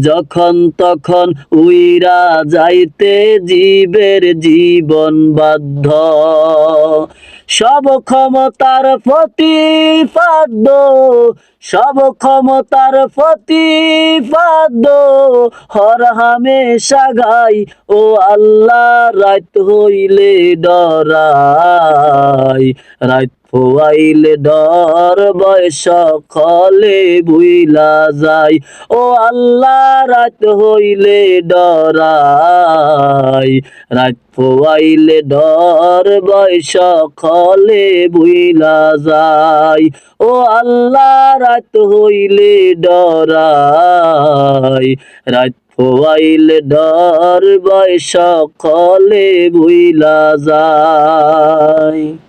যখন তখন উইরা যাইতে জীবের জীবন বাধ্য। সব ক্ষমতার প্রতিপাদ্য, সব ক্ষমতার প্রতিপাদ্য, হর হামেশা গাই, ও আল্লাহ রাত হইলে ডরাই। রাত ফোয়াইলে ডর বয়স খলে বুইলা যায়। ও আল্লাহ, রাত হইলে ডরাই। রাত ফোয়াইলে ডর বয়স খলে বুইলা যায়। ও আল্লাহ, রাত হইলে ডরাই। রাত ফোয়াইলে ডর বয়স খলে বুইলা যায়।